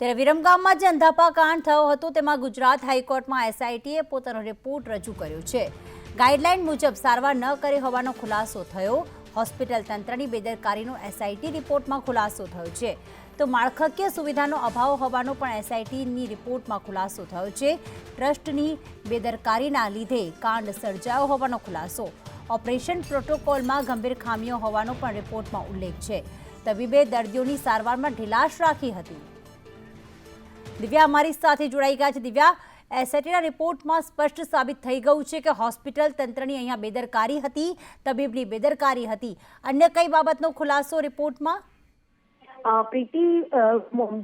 ત્યારે વિરમગામમાં જે અંધાપા કાંડ થયો હતો, તેમાં ગુજરાત હાઈકોર્ટમાં એસઆઈટીએ પોતાનો રિપોર્ટ રજૂ કર્યો છે. ગાઈડલાઈન મુજબ સારવાર ન કરી હોવાનો ખુલાસો થયો. હોસ્પિટલ તંત્રની બેદરકારીનો એસઆઈટી રિપોર્ટમાં ખુલાસો થયો છે. તો માળખાકીય સુવિધાનો અભાવ હોવાનો પણ એસઆઈટીની રિપોર્ટમાં ખુલાસો થયો છે. ટ્રસ્ટની બેદરકારીના લીધે કાંડ સર્જાયો હોવાનો ખુલાસો. ઓપરેશન પ્રોટોકોલમાં ગંભીર ખામીઓ હોવાનો પણ રિપોર્ટમાં ઉલ્લેખ છે. તબીબે દર્દીઓની સારવારમાં ઢીલાશ રાખી હતી. દિવ્યા અમારી સાથે જોડાઈ ગયા છે. દિવ્યા એસએટીના રિપોર્ટમાં સ્પષ્ટ સાબિત થઈ ગયું છે કે હોસ્પિટલ તંત્રની અહીંયા બેદરકારી હતી, તબીબની બેદરકારી હતી. અન્ય કઈ બાબતનો ખુલાસો રિપોર્ટમાં? પ્રીતિ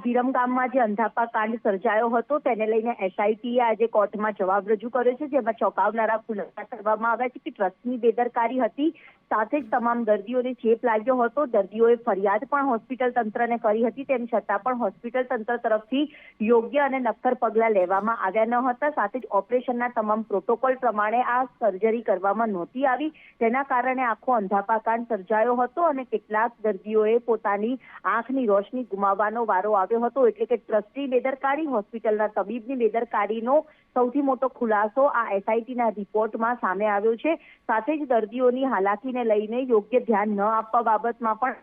વિરમગામમાં જે અંધાપા કાંડ સર્જાયો હતો તેને લઈને એસઆઈટીએ આજે કોર્ટમાં જવાબ રજૂ કર્યો છે, જેમાં ચોંકાવનારા ખુલાસા કરવામાં આવ્યા છે કે ટ્રસ્ટની બેદરકારી હતી. સાથે જ તમામ દર્દીઓને ચેપ લાગ્યો હતો. દર્દીઓએ ફરિયાદ પણ હોસ્પિટલ તંત્રને કરી હતી, તેમ છતાં પણ હોસ્પિટલ તંત્ર તરફથી યોગ્ય અને નક્કર પગલાં લેવામાં આવ્યા ન હતા. સાથે જ ઓપરેશનના તમામ પ્રોટોકોલ પ્રમાણે આ સર્જરી કરવામાં નહોતી આવી. તેના કારણે આખો અંધાપાકાંડ સર્જાયો હતો અને કેટલાક દર્દીઓએ પોતાની આંખની રોશની ગુમાવવાનો વારો આવ્યો હતો. એટલે કે ટ્રસ્ટી બેદરકારી, હોસ્પિટલના તબીબની બેદરકારીનો સૌથી મોટો ખુલાસો આ એસઆઈટીના રિપોર્ટમાં સામે આવ્યો છે. સાથે જ દર્દીઓની હાલાકીને લઈને યોગ્ય ધ્યાન ન આપવા બાબતમાં પણ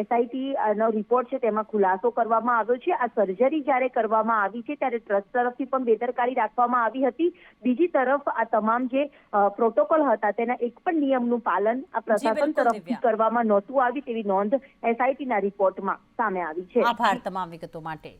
એસઆઈટી નો રિપોર્ટ છે તેમાં ખુલાસો કરવામાં આવ્યો છે. આ સર્જરી જ્યારે કરવામાં આવી છે ત્યારે ટ્રસ્ટ તરફથી પણ બેદરકારી રાખવામાં આવી હતી. બીજી તરફ આ તમામ જે પ્રોટોકોલ હતા તેના એક પણ નિયમનું પાલન આ પ્રશાસન તરફથી કરવામાં નહોતું આવી તેવી નોંધ એસઆઈટીના રિપોર્ટમાં સામે આવી છે. આભાર તમામ વિગતો માટે.